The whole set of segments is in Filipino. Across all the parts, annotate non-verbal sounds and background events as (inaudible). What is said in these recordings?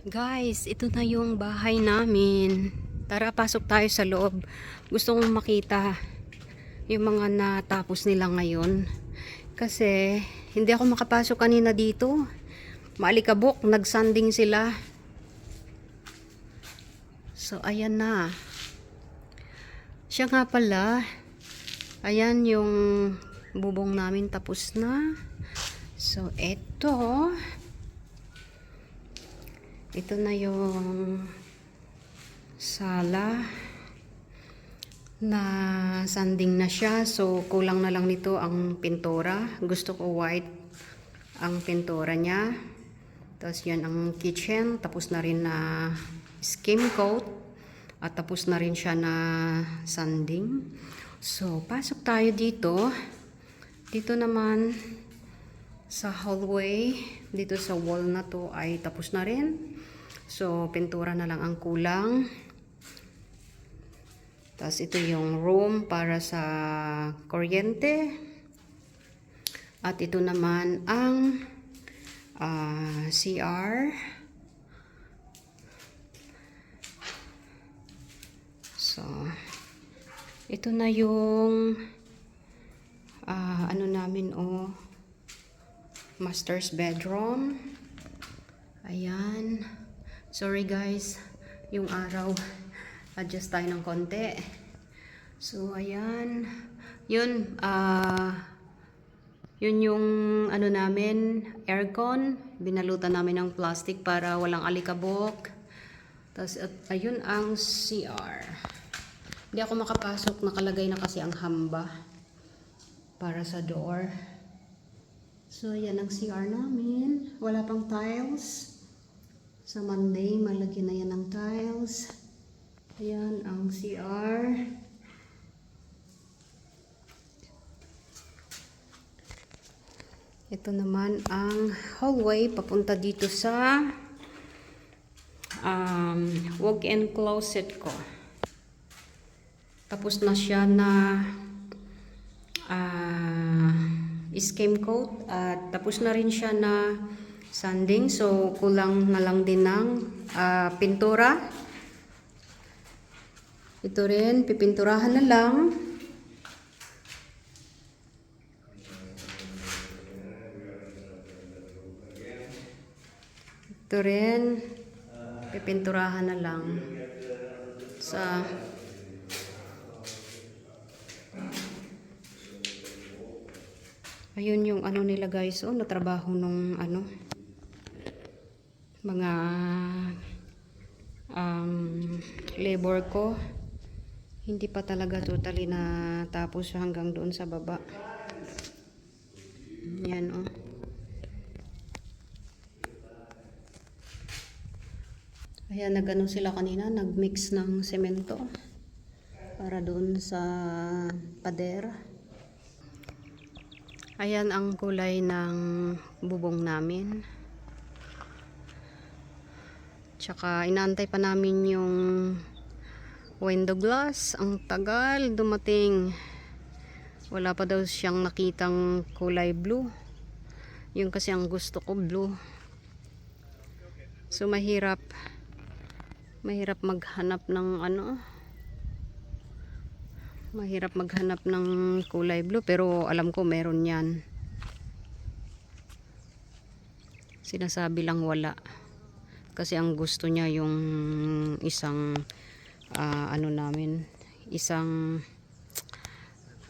Guys, ito na yung bahay namin. Tara, pasok tayo sa loob. Gusto kong makita yung mga natapos nila ngayon. Kasi, hindi ako makapasok kanina dito. Maalikabok, nagsanding sila. So, ayan na. Siya nga pala, ayan yung bubong namin tapos na. So, eto. Ito na yung sala na sanding na siya. So, kulang na lang nito ang pintura. Gusto ko white ang pintura niya. Tapos yan ang kitchen. Tapos na rin na skim coat. At tapos na rin siya na sanding. So, pasok tayo dito. Dito naman sa hallway, dito sa wall na to ay tapos na rin. So, pintura na lang ang kulang. Tapos ito yung room para sa kuryente. At ito naman ang ah, CR. So, ito na yung ah, ano namin oh master's bedroom. Ayan. Sorry guys, yung araw adjust tayo ng konti. So ayan. Yun ah yun yung ano namin, aircon. Binalutan namin ng plastic para walang alikabok. Tapos at, ayun ang CR. Hindi ako makapasok, nakalagay na kasi ang hamba para sa door. So, yan ang CR namin. Wala pang tiles. Sa Monday, malagyan na yan ng tiles. Ayan ang CR. Ito naman ang hallway papunta dito sa um, walk-in closet ko. Tapos na siya na ah skim coat at tapos na rin siya na sanding. So kulang na lang din ng ah, pintura. Ito rin pipinturahan na lang. Ito rin pipinturahan na lang. Sa Ayun yung ano nila guys, oh, natrabaho nung ano, mga um, labor ko. Hindi pa talaga totally na tapos hanggang doon sa baba. Yan oh. Ayan, nagano sila kanina, nagmix ng semento para doon sa pader. Ayan ang kulay ng bubong namin. Tsaka inaantay pa namin yung window glass. Ang tagal dumating. Wala pa daw siyang nakitang kulay blue. Yung kasi ang gusto ko blue. So mahirap mahirap maghanap ng ano mahirap maghanap ng kulay blue pero alam ko meron yan sinasabi lang wala kasi ang gusto niya yung isang ah, ano namin isang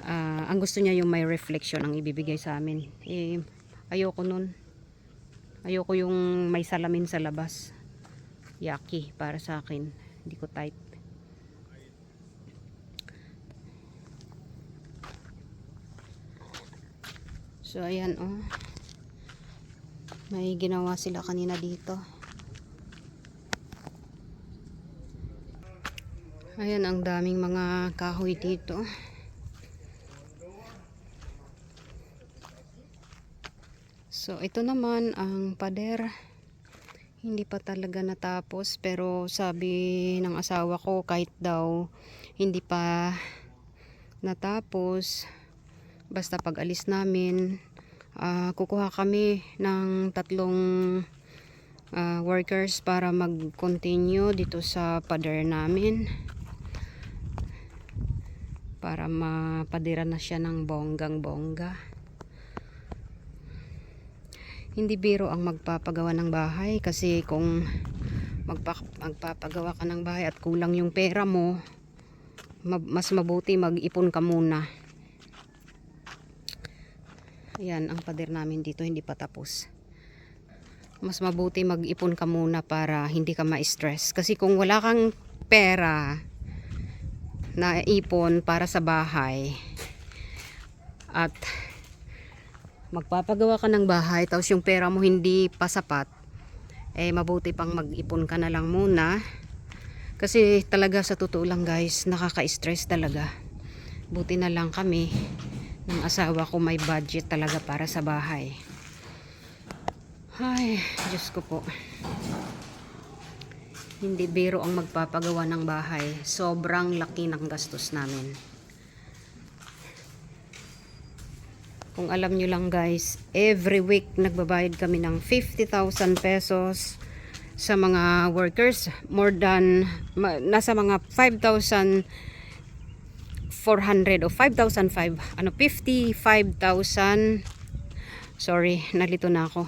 ah, ang gusto niya yung may reflection ang ibibigay sa amin. Eh, ayoko nun. Ayoko yung may salamin sa labas. Yaki para sa akin. Hindi ko type. So ayan oh. May ginawa sila kanina dito. Ayan ang daming mga kahoy dito. So ito naman ang pader. Hindi pa talaga natapos pero sabi ng asawa ko kahit daw hindi pa natapos basta pag alis namin ah, kukuha kami ng tatlong ah, workers para mag-continue dito sa pader namin. Para mapadira na siya ng bonggang bongga. Hindi biro ang magpapagawa ng bahay kasi kung magpa magpapagawa ka ng bahay at kulang yung pera mo, ma- mas mabuti mag-ipon ka muna. Ayan, ang pader namin dito hindi pa tapos. Mas mabuti mag-ipon ka muna para hindi ka ma-stress. Kasi kung wala kang pera na ipon para sa bahay at magpapagawa ka ng bahay tapos yung pera mo hindi pa sapat, eh mabuti pang mag-ipon ka na lang muna. Kasi talaga sa totoo lang guys, nakaka-stress talaga. Buti na lang kami ng asawa ko may budget talaga para sa bahay. Ay, Diyos ko po. Hindi biro ang magpapagawa ng bahay. Sobrang laki ng gastos namin. Kung alam nyo lang guys, every week nagbabayad kami ng 50,000 pesos sa mga workers. More than, nasa mga 5,000 400 o 5,005 ano 55,000 sorry nalito na ako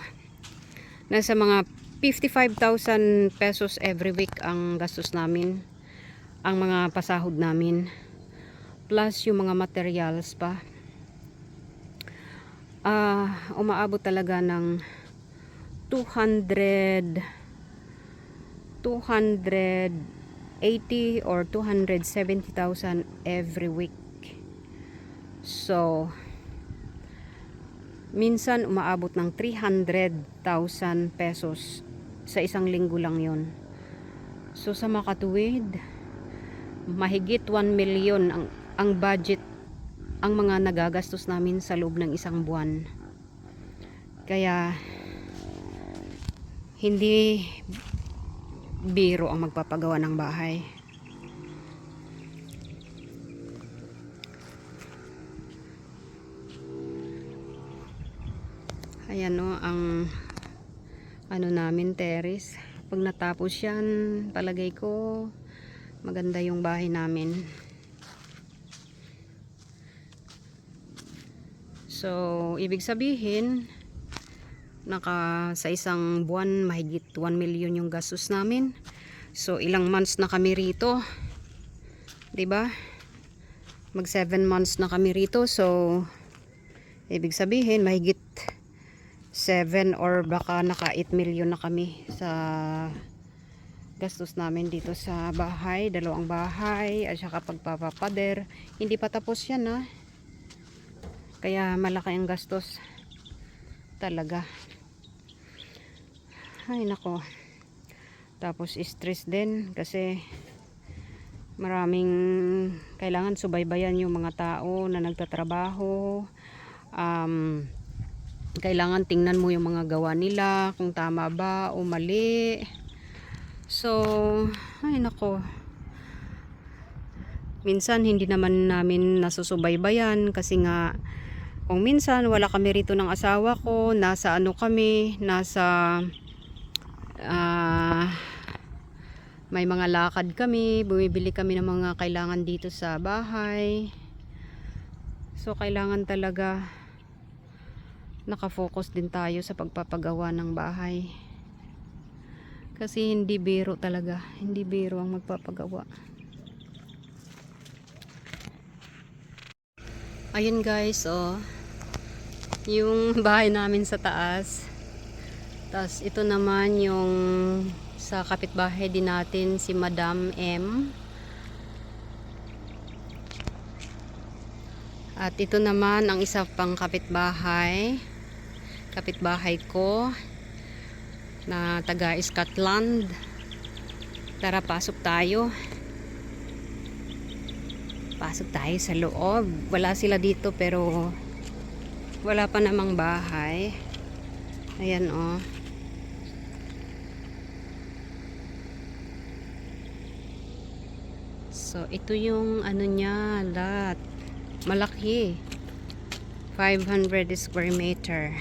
nasa mga 55,000 pesos every week ang gastos namin ang mga pasahod namin plus yung mga materials pa ah umaabot talaga ng 200 200 80 or 270,000 every week. So, minsan umaabot ng 300,000 pesos sa isang linggo lang yon. So, sa makatuwid, mahigit 1 million ang, ang budget ang mga nagagastos namin sa loob ng isang buwan. Kaya, hindi biro ang magpapagawa ng bahay. Ayan no, ang ano namin terrace. Pag natapos yan, palagay ko maganda yung bahay namin. So, ibig sabihin, naka sa isang buwan mahigit 1 million yung gastos namin. So ilang months na kami rito. ba? Mag 7 months na kami rito. So ibig sabihin mahigit 7 or baka naka 8 million na kami sa gastos namin dito sa bahay, dalawang bahay at saka pagpapapader. Hindi pa tapos 'yan ha. Kaya malaki ang gastos talaga ay nako tapos stress din kasi maraming kailangan subaybayan yung mga tao na nagtatrabaho um, kailangan tingnan mo yung mga gawa nila kung tama ba o mali so ay nako minsan hindi naman namin nasusubaybayan kasi nga kung minsan wala kami rito ng asawa ko, nasa ano kami, nasa ah may mga lakad kami, bumibili kami ng mga kailangan dito sa bahay. So kailangan talaga nakafocus din tayo sa pagpapagawa ng bahay. Kasi hindi biro talaga, hindi biro ang magpapagawa. Ayun guys, oh. Yung (laughs) bahay namin sa taas. Tapos ito naman yung sa kapitbahay din natin si Madam M. At ito naman ang isa pang kapitbahay kapitbahay ko na taga Scotland. Tara pasok tayo. Pasok tayo sa loob. Wala sila dito pero wala pa namang bahay. Ayan o oh. so ito yung ano niya lot malaki. 500 square meter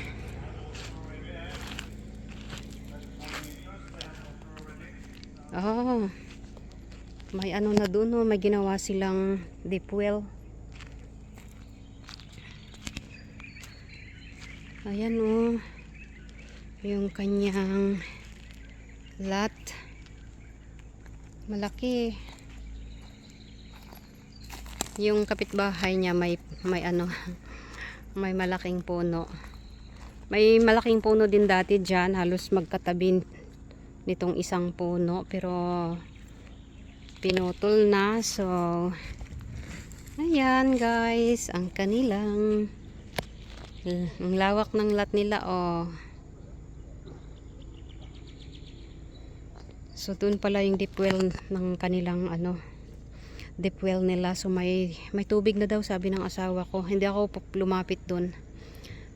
Oh. May ano na doon, no? may ginawa silang deep well. Ayan oh. Yung kanyang lot. Malaki. Yung kapitbahay niya may may ano (laughs) may malaking puno. May malaking puno din dati diyan, halos magkatabi nitong isang puno pero pinutol na. So ayan guys, ang kanilang ang lawak ng lot nila oh. So doon pala yung deep well ng kanilang ano deep well nila. So may may tubig na daw sabi ng asawa ko. Hindi ako lumapit doon.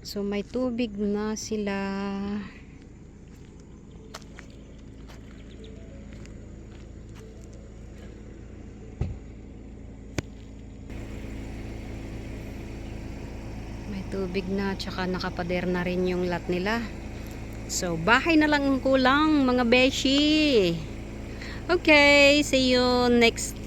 So may tubig na sila. May tubig na tsaka nakapader na rin yung lot nila. So bahay na lang ang kulang mga beshi. Okay, see you next.